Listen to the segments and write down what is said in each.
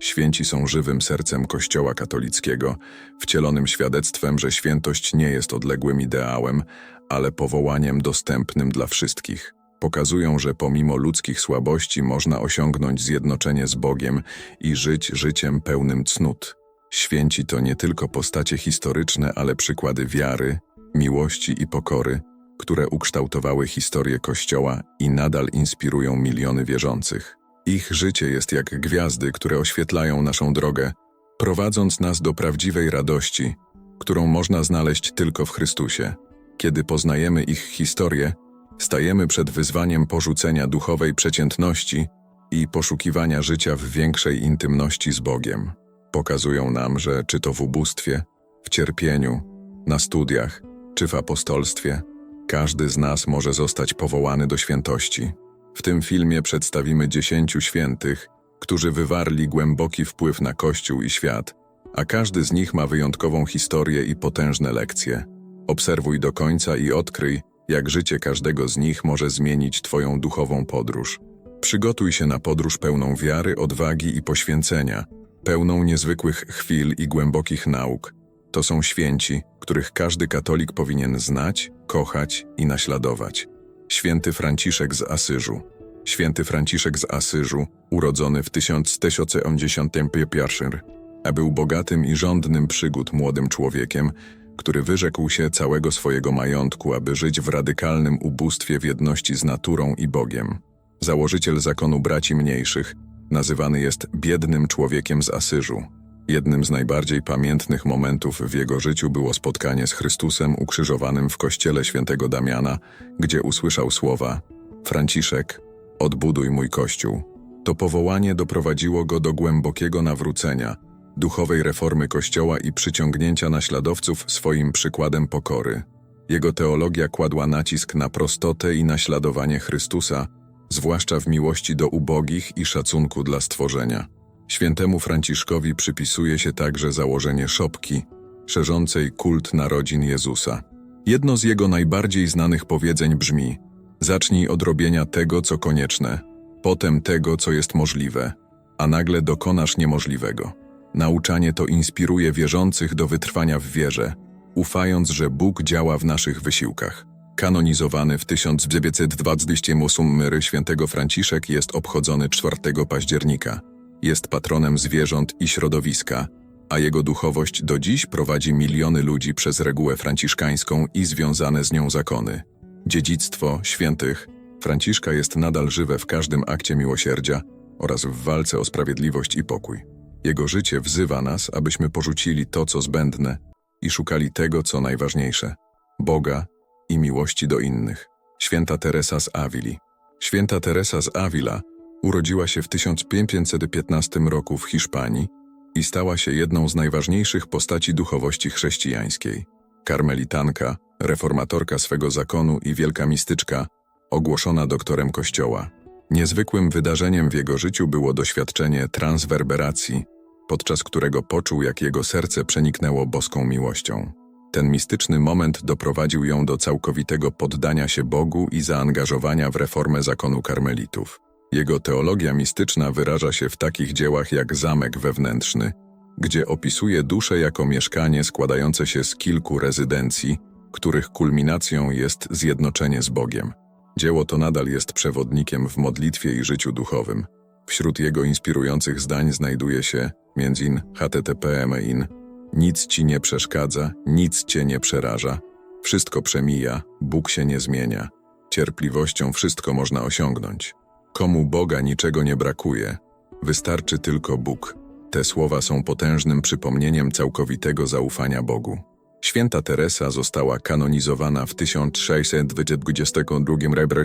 Święci są żywym sercem Kościoła katolickiego, wcielonym świadectwem, że świętość nie jest odległym ideałem, ale powołaniem dostępnym dla wszystkich. Pokazują, że pomimo ludzkich słabości można osiągnąć zjednoczenie z Bogiem i żyć życiem pełnym cnót. Święci to nie tylko postacie historyczne, ale przykłady wiary, miłości i pokory, które ukształtowały historię Kościoła i nadal inspirują miliony wierzących. Ich życie jest jak gwiazdy, które oświetlają naszą drogę, prowadząc nas do prawdziwej radości, którą można znaleźć tylko w Chrystusie. Kiedy poznajemy ich historię, stajemy przed wyzwaniem porzucenia duchowej przeciętności i poszukiwania życia w większej intymności z Bogiem. Pokazują nam, że czy to w ubóstwie, w cierpieniu, na studiach, czy w apostolstwie, każdy z nas może zostać powołany do świętości. W tym filmie przedstawimy dziesięciu świętych, którzy wywarli głęboki wpływ na Kościół i świat, a każdy z nich ma wyjątkową historię i potężne lekcje. Obserwuj do końca i odkryj, jak życie każdego z nich może zmienić Twoją duchową podróż. Przygotuj się na podróż pełną wiary, odwagi i poświęcenia, pełną niezwykłych chwil i głębokich nauk. To są święci, których każdy katolik powinien znać, kochać i naśladować. Święty Franciszek z Asyżu. Święty Franciszek z Asyżu, urodzony w 1181, a był bogatym i żądnym przygód młodym człowiekiem, który wyrzekł się całego swojego majątku, aby żyć w radykalnym ubóstwie w jedności z naturą i Bogiem. Założyciel zakonu braci mniejszych, nazywany jest biednym człowiekiem z Asyżu. Jednym z najbardziej pamiętnych momentów w jego życiu było spotkanie z Chrystusem ukrzyżowanym w kościele świętego Damiana, gdzie usłyszał słowa: Franciszek, odbuduj mój kościół. To powołanie doprowadziło go do głębokiego nawrócenia, duchowej reformy kościoła i przyciągnięcia naśladowców swoim przykładem pokory. Jego teologia kładła nacisk na prostotę i naśladowanie Chrystusa, zwłaszcza w miłości do ubogich i szacunku dla stworzenia. Świętemu Franciszkowi przypisuje się także założenie szopki, szerzącej kult narodzin Jezusa. Jedno z jego najbardziej znanych powiedzeń brzmi: Zacznij od robienia tego, co konieczne, potem tego, co jest możliwe, a nagle dokonasz niemożliwego. Nauczanie to inspiruje wierzących do wytrwania w wierze, ufając, że Bóg działa w naszych wysiłkach. Kanonizowany w 1928 r. świętego Franciszek jest obchodzony 4 października. Jest patronem zwierząt i środowiska, a jego duchowość do dziś prowadzi miliony ludzi przez regułę franciszkańską i związane z nią zakony. Dziedzictwo świętych Franciszka jest nadal żywe w każdym akcie miłosierdzia oraz w walce o sprawiedliwość i pokój. Jego życie wzywa nas, abyśmy porzucili to, co zbędne i szukali tego, co najważniejsze Boga i miłości do innych. Święta Teresa z Avili. Święta Teresa z Avila urodziła się w 1515 roku w Hiszpanii i stała się jedną z najważniejszych postaci duchowości chrześcijańskiej. Karmelitanka, reformatorka swego zakonu i wielka mistyczka, ogłoszona doktorem Kościoła. Niezwykłym wydarzeniem w jego życiu było doświadczenie transwerberacji, podczas którego poczuł, jak jego serce przeniknęło boską miłością. Ten mistyczny moment doprowadził ją do całkowitego poddania się Bogu i zaangażowania w reformę zakonu karmelitów. Jego teologia mistyczna wyraża się w takich dziełach jak Zamek Wewnętrzny, gdzie opisuje duszę jako mieszkanie składające się z kilku rezydencji, których kulminacją jest zjednoczenie z Bogiem. Dzieło to nadal jest przewodnikiem w modlitwie i życiu duchowym. Wśród jego inspirujących zdań znajduje się między http in Nic ci nie przeszkadza, nic cię nie przeraża. Wszystko przemija, Bóg się nie zmienia. Cierpliwością wszystko można osiągnąć. Komu Boga niczego nie brakuje, wystarczy tylko Bóg. Te słowa są potężnym przypomnieniem całkowitego zaufania Bogu. Święta Teresa została kanonizowana w 1622 roku,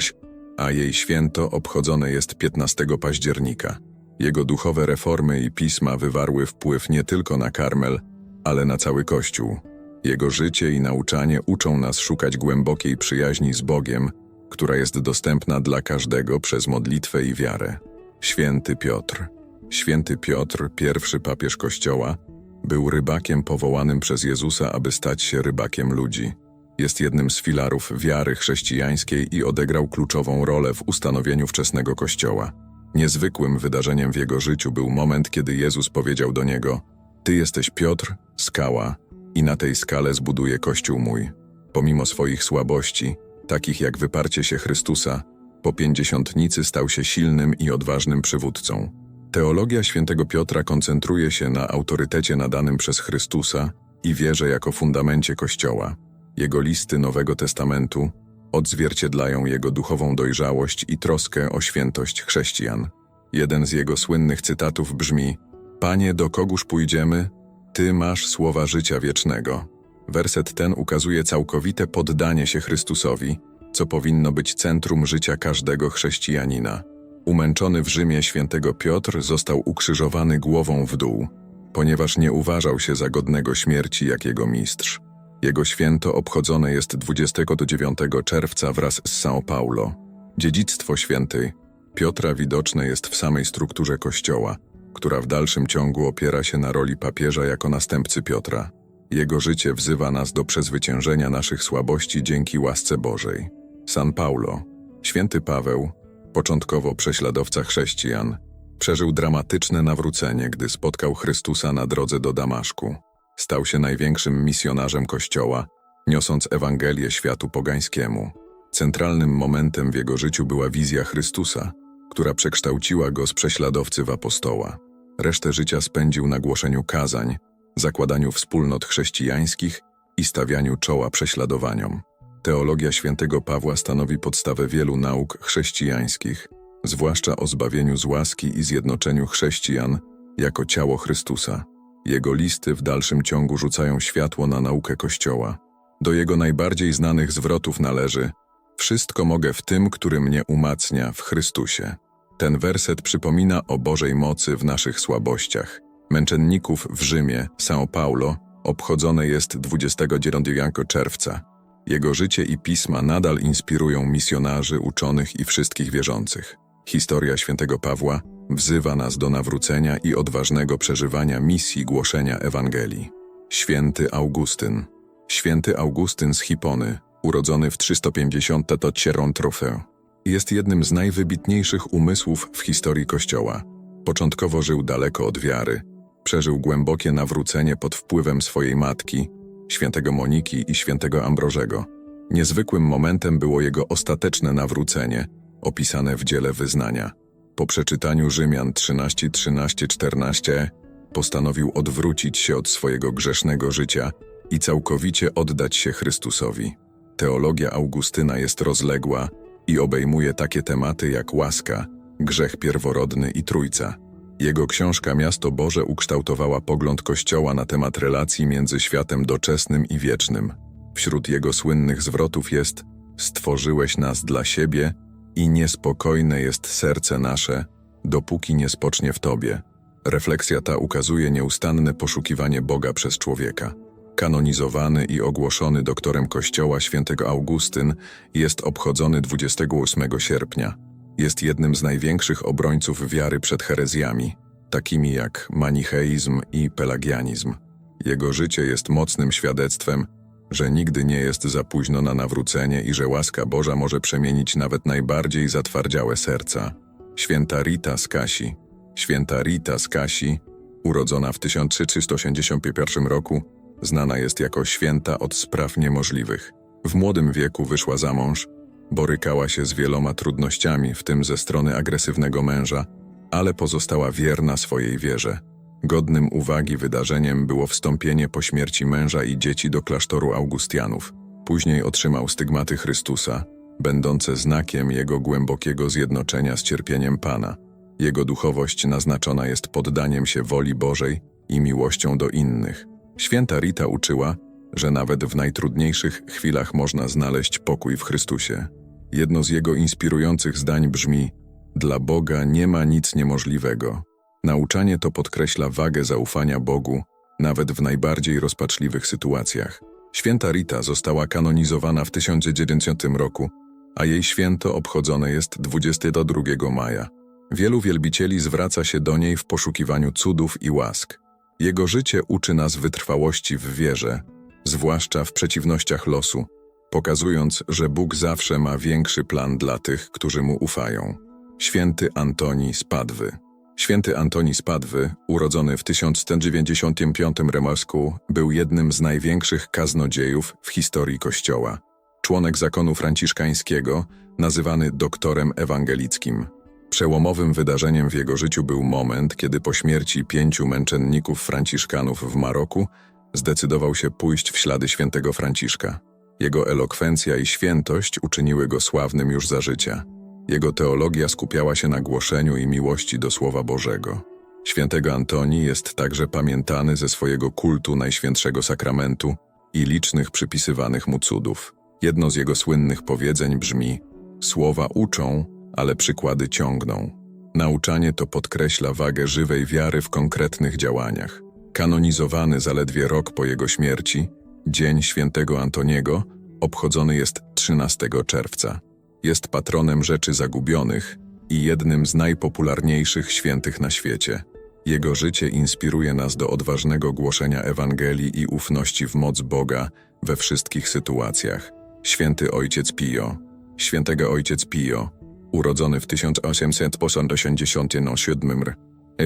a jej święto obchodzone jest 15 października. Jego duchowe reformy i pisma wywarły wpływ nie tylko na Karmel, ale na cały Kościół. Jego życie i nauczanie uczą nas szukać głębokiej przyjaźni z Bogiem, która jest dostępna dla każdego przez modlitwę i wiarę. Święty Piotr. Święty Piotr, pierwszy papież Kościoła, był rybakiem powołanym przez Jezusa, aby stać się rybakiem ludzi. Jest jednym z filarów wiary chrześcijańskiej i odegrał kluczową rolę w ustanowieniu wczesnego Kościoła. Niezwykłym wydarzeniem w jego życiu był moment, kiedy Jezus powiedział do niego: Ty jesteś Piotr, skała, i na tej skale zbuduję kościół mój. Pomimo swoich słabości, takich jak wyparcie się Chrystusa, po pięćdziesiątnicy stał się silnym i odważnym przywódcą. Teologia świętego Piotra koncentruje się na autorytecie nadanym przez Chrystusa i wierze jako fundamencie Kościoła. Jego listy Nowego Testamentu odzwierciedlają jego duchową dojrzałość i troskę o świętość chrześcijan. Jeden z jego słynnych cytatów brzmi: Panie, do kogóż pójdziemy? Ty masz słowa życia wiecznego. Werset ten ukazuje całkowite poddanie się Chrystusowi, co powinno być centrum życia każdego chrześcijanina. Umęczony w Rzymie świętego Piotr został ukrzyżowany głową w dół, ponieważ nie uważał się za godnego śmierci jak jego mistrz. Jego święto obchodzone jest 29 czerwca wraz z São Paulo. Dziedzictwo świętej Piotra widoczne jest w samej strukturze Kościoła, która w dalszym ciągu opiera się na roli papieża jako następcy Piotra. Jego życie wzywa nas do przezwyciężenia naszych słabości dzięki łasce Bożej. San Paulo, święty Paweł, początkowo prześladowca chrześcijan, przeżył dramatyczne nawrócenie, gdy spotkał Chrystusa na drodze do Damaszku. Stał się największym misjonarzem Kościoła, niosąc Ewangelię światu pogańskiemu. Centralnym momentem w jego życiu była wizja Chrystusa, która przekształciła go z prześladowcy w apostoła. Resztę życia spędził na głoszeniu kazań, zakładaniu wspólnot chrześcijańskich i stawianiu czoła prześladowaniom. Teologia świętego Pawła stanowi podstawę wielu nauk chrześcijańskich, zwłaszcza o zbawieniu z łaski i zjednoczeniu chrześcijan jako ciało Chrystusa. Jego listy w dalszym ciągu rzucają światło na naukę Kościoła. Do jego najbardziej znanych zwrotów należy Wszystko mogę w tym, który mnie umacnia w Chrystusie. Ten werset przypomina o Bożej mocy w naszych słabościach. Męczenników w Rzymie, São Paulo, obchodzone jest 29 czerwca. Jego życie i pisma nadal inspirują misjonarzy, uczonych i wszystkich wierzących. Historia świętego Pawła wzywa nas do nawrócenia i odważnego przeżywania misji głoszenia Ewangelii. Święty Augustyn Święty Augustyn z Hipony, urodzony w 350 to Cieron Trofeu, jest jednym z najwybitniejszych umysłów w historii Kościoła. Początkowo żył daleko od wiary, przeżył głębokie nawrócenie pod wpływem swojej matki, świętego Moniki i świętego Ambrożego. Niezwykłym momentem było jego ostateczne nawrócenie, opisane w dziele wyznania. Po przeczytaniu Rzymian 13, 13, 14 postanowił odwrócić się od swojego grzesznego życia i całkowicie oddać się Chrystusowi. Teologia Augustyna jest rozległa i obejmuje takie tematy jak łaska, grzech pierworodny i trójca. Jego książka Miasto Boże ukształtowała pogląd Kościoła na temat relacji między światem doczesnym i wiecznym. Wśród jego słynnych zwrotów jest Stworzyłeś nas dla siebie i niespokojne jest serce nasze, dopóki nie spocznie w Tobie. Refleksja ta ukazuje nieustanne poszukiwanie Boga przez człowieka. Kanonizowany i ogłoszony doktorem Kościoła świętego Augustyn jest obchodzony 28 sierpnia. Jest jednym z największych obrońców wiary przed herezjami, takimi jak manicheizm i pelagianizm. Jego życie jest mocnym świadectwem, że nigdy nie jest za późno na nawrócenie i że łaska Boża może przemienić nawet najbardziej zatwardziałe serca. Święta Rita z Kasi Święta Rita z Kasi, urodzona w 1381 roku, znana jest jako święta od spraw niemożliwych. W młodym wieku wyszła za mąż, borykała się z wieloma trudnościami, w tym ze strony agresywnego męża, ale pozostała wierna swojej wierze. Godnym uwagi wydarzeniem było wstąpienie po śmierci męża i dzieci do klasztoru Augustianów. Później otrzymał stygmaty Chrystusa, będące znakiem jego głębokiego zjednoczenia z cierpieniem Pana. Jego duchowość naznaczona jest poddaniem się woli Bożej i miłością do innych. Święta Rita uczyła, że nawet w najtrudniejszych chwilach można znaleźć pokój w Chrystusie. Jedno z jego inspirujących zdań brzmi: Dla Boga nie ma nic niemożliwego. Nauczanie to podkreśla wagę zaufania Bogu, nawet w najbardziej rozpaczliwych sytuacjach. Święta Rita została kanonizowana w 1900 roku, a jej święto obchodzone jest 22 maja. Wielu wielbicieli zwraca się do niej w poszukiwaniu cudów i łask. Jego życie uczy nas wytrwałości w wierze, zwłaszcza w przeciwnościach losu, pokazując, że Bóg zawsze ma większy plan dla tych, którzy mu ufają. Święty Antoni z Padwy. Święty Antoni z Padwy, urodzony w 1195 Remosku, był jednym z największych kaznodziejów w historii Kościoła. Członek zakonu franciszkańskiego, nazywany doktorem ewangelickim. Przełomowym wydarzeniem w jego życiu był moment, kiedy po śmierci pięciu męczenników franciszkanów w Maroku zdecydował się pójść w ślady świętego Franciszka. Jego elokwencja i świętość uczyniły go sławnym już za życia. Jego teologia skupiała się na głoszeniu i miłości do Słowa Bożego. Świętego Antoni jest także pamiętany ze swojego kultu Najświętszego Sakramentu i licznych przypisywanych mu cudów. Jedno z jego słynnych powiedzeń brzmi: Słowa uczą, ale przykłady ciągną. Nauczanie to podkreśla wagę żywej wiary w konkretnych działaniach. Kanonizowany zaledwie rok po jego śmierci, Dzień Świętego Antoniego obchodzony jest 13 czerwca. Jest patronem rzeczy zagubionych i jednym z najpopularniejszych świętych na świecie. Jego życie inspiruje nas do odważnego głoszenia Ewangelii i ufności w moc Boga we wszystkich sytuacjach. Święty Ojciec Pio, Świętego Ojciec Pio, urodzony w 1887 r.,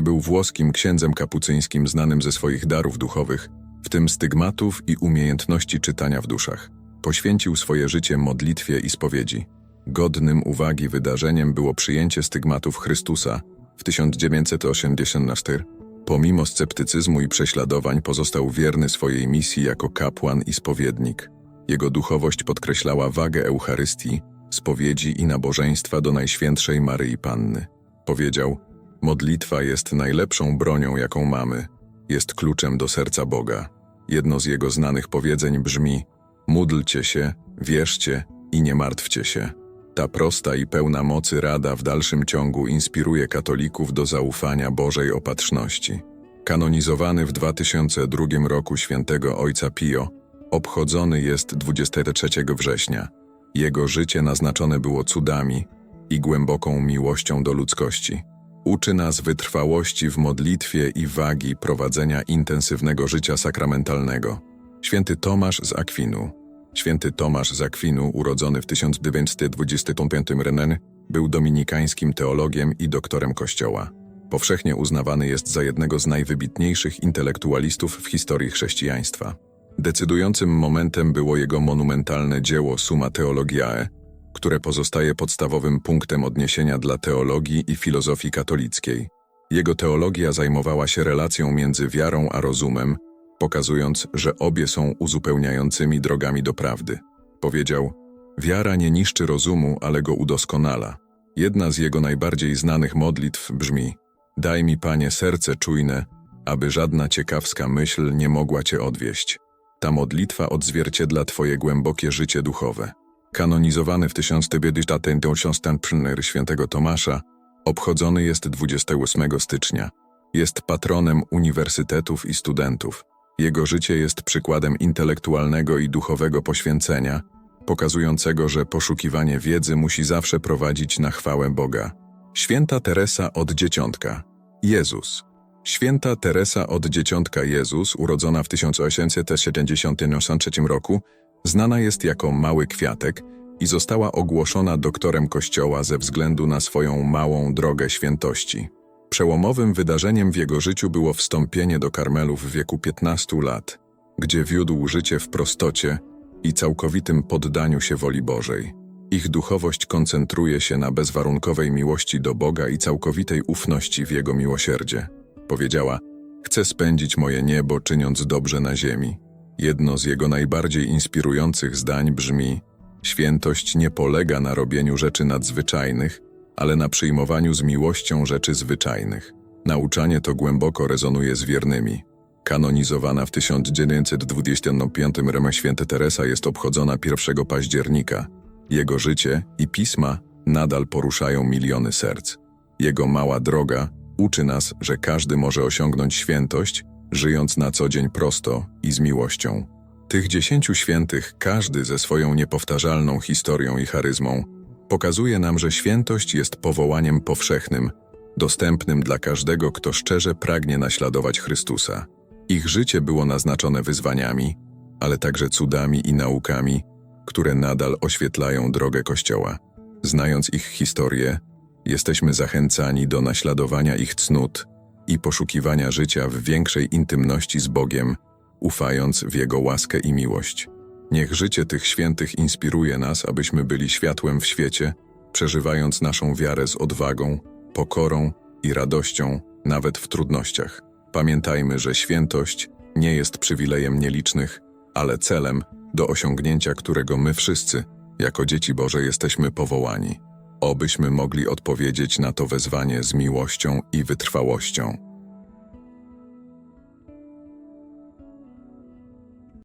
był włoskim księdzem kapucyńskim znanym ze swoich darów duchowych, w tym stygmatów i umiejętności czytania w duszach. Poświęcił swoje życie modlitwie i spowiedzi. Godnym uwagi wydarzeniem było przyjęcie stygmatów Chrystusa w 1918. Pomimo sceptycyzmu i prześladowań pozostał wierny swojej misji jako kapłan i spowiednik. Jego duchowość podkreślała wagę Eucharystii, spowiedzi i nabożeństwa do Najświętszej Maryi Panny. Powiedział: Modlitwa jest najlepszą bronią, jaką mamy. Jest kluczem do serca Boga. Jedno z jego znanych powiedzeń brzmi: Módlcie się, wierzcie i nie martwcie się. Ta prosta i pełna mocy rada w dalszym ciągu inspiruje katolików do zaufania Bożej opatrzności. Kanonizowany w 2002 roku świętego Ojca Pio, obchodzony jest 23 września. Jego życie naznaczone było cudami i głęboką miłością do ludzkości. Uczy nas wytrwałości w modlitwie i wagi prowadzenia intensywnego życia sakramentalnego. Święty Tomasz z Akwinu. Święty Tomasz z Akwinu, urodzony w 1925 Renen, był dominikańskim teologiem i doktorem Kościoła. Powszechnie uznawany jest za jednego z najwybitniejszych intelektualistów w historii chrześcijaństwa. Decydującym momentem było jego monumentalne dzieło Summa Theologiae, które pozostaje podstawowym punktem odniesienia dla teologii i filozofii katolickiej. Jego teologia zajmowała się relacją między wiarą a rozumem, pokazując, że obie są uzupełniającymi drogami do prawdy. Powiedział: Wiara nie niszczy rozumu, ale go udoskonala. Jedna z jego najbardziej znanych modlitw brzmi: Daj mi, panie, serce czujne, aby żadna ciekawska myśl nie mogła cię odwieść. Ta modlitwa odzwierciedla twoje głębokie życie duchowe. Kanonizowany w 1994 świętego Tomasza, obchodzony jest 28 stycznia. Jest patronem uniwersytetów i studentów. Jego życie jest przykładem intelektualnego i duchowego poświęcenia, pokazującego, że poszukiwanie wiedzy musi zawsze prowadzić na chwałę Boga. Święta Teresa od Dzieciątka. Jezus. Święta Teresa od Dzieciątka Jezus, urodzona w 1873 roku, znana jest jako Mały Kwiatek i została ogłoszona doktorem Kościoła ze względu na swoją małą drogę świętości. Przełomowym wydarzeniem w jego życiu było wstąpienie do Karmelów w wieku 15 lat, gdzie wiódł życie w prostocie i całkowitym poddaniu się woli Bożej. Ich duchowość koncentruje się na bezwarunkowej miłości do Boga i całkowitej ufności w Jego miłosierdzie. Powiedziała, chcę spędzić moje niebo czyniąc dobrze na ziemi. Jedno z jego najbardziej inspirujących zdań brzmi: Świętość nie polega na robieniu rzeczy nadzwyczajnych, ale na przyjmowaniu z miłością rzeczy zwyczajnych. Nauczanie to głęboko rezonuje z wiernymi. Kanonizowana w 1925 roku święta Teresa jest obchodzona 1 października. Jego życie i pisma nadal poruszają miliony serc. Jego mała droga uczy nas, że każdy może osiągnąć świętość, żyjąc na co dzień prosto i z miłością. Tych dziesięciu świętych, każdy ze swoją niepowtarzalną historią i charyzmą, pokazuje nam, że świętość jest powołaniem powszechnym, dostępnym dla każdego, kto szczerze pragnie naśladować Chrystusa. Ich życie było naznaczone wyzwaniami, ale także cudami i naukami, które nadal oświetlają drogę Kościoła. Znając ich historię, Jesteśmy zachęcani do naśladowania ich cnót i poszukiwania życia w większej intymności z Bogiem, ufając w Jego łaskę i miłość. Niech życie tych świętych inspiruje nas, abyśmy byli światłem w świecie, przeżywając naszą wiarę z odwagą, pokorą i radością, nawet w trudnościach. Pamiętajmy, że świętość nie jest przywilejem nielicznych, ale celem, do osiągnięcia którego my wszyscy, jako dzieci Boże, jesteśmy powołani. Obyśmy mogli odpowiedzieć na to wezwanie z miłością i wytrwałością.